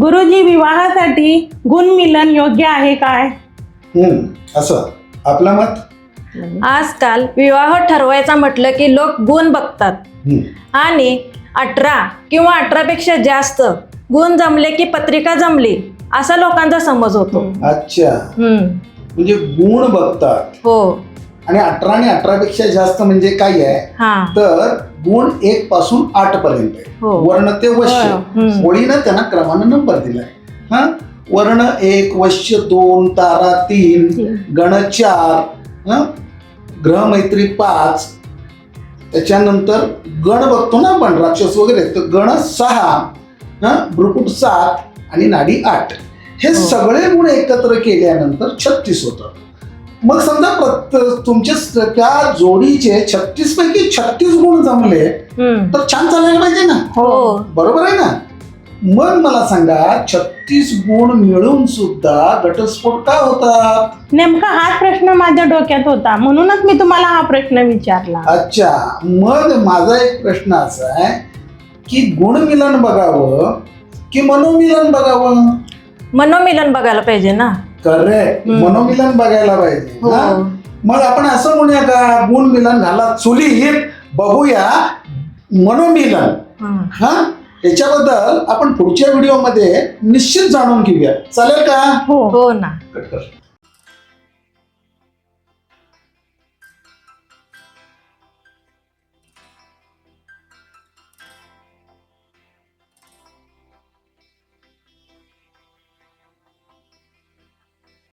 गुरुजी विवाहासाठी गुणमिलन योग्य आहे काय? हम्म, असं. आपलं मत? आजकाल विवाह ठरवायचा म्हटलं की लोक गुण बघतात. हम्म, आणि अठरा किंवा अठरापेक्षा जास्त गुण जमले की पत्रिका जमली असा लोकांचा समज होतो. अच्छा. हम्म. म्हणजे गुण बघतात. हो. आणि अठरा आणि अठरा पेक्षा जास्त म्हणजे काय आहे. हा. तर गुण एक पासून आठ पर्यंत आहे. हो. वर्ण ते वश्य. हो. ओळीनं त्यांना क्रमानं नंबर दिलाय. हा? वर्ण एक वश्य दोन तारा तीन तीन. गण चार हा? ग्रह मैत्री पाच. त्याच्यानंतर गण बघतो ना आपण राक्षस वगैरे. तर गण सहा हा? भ्रुकुट सात आणि नाडी आठ. हे हो. सगळे गुण एकत्र केल्यानंतर छत्तीस होतं मग समजा स- त्या जोडीचे छत्तीस पैकी छत्तीस गुण जमले. तर छान चालायला पाहिजे ना? हो. बरोबर आहे ना? मग मला सांगा छत्तीस गुण मिळून सुद्धा घटस्फोट का होतात? नेमका हाच प्रश्न माझ्या डोक्यात होता. म्हणूनच मी तुम्हाला हा प्रश्न विचारला. अच्छा. मग माझा एक प्रश्न असा आहे की गुणमिलन बघावं की मनोमिलन बघावं? मनोमिलन बघायला पाहिजे ना. करेक्ट हम्म. मनोमिलन बघायला पाहिजे हो. हा? मग आपण असं म्हणूया का गुणमिलन घाला. चुलीत बघूया मनोमिलन. हा? याच्याबद्दल आपण पुढच्या व्हिडिओमध्ये निश्चित जाणून घेऊया. चालेल का? हो. हो ना. कट कर.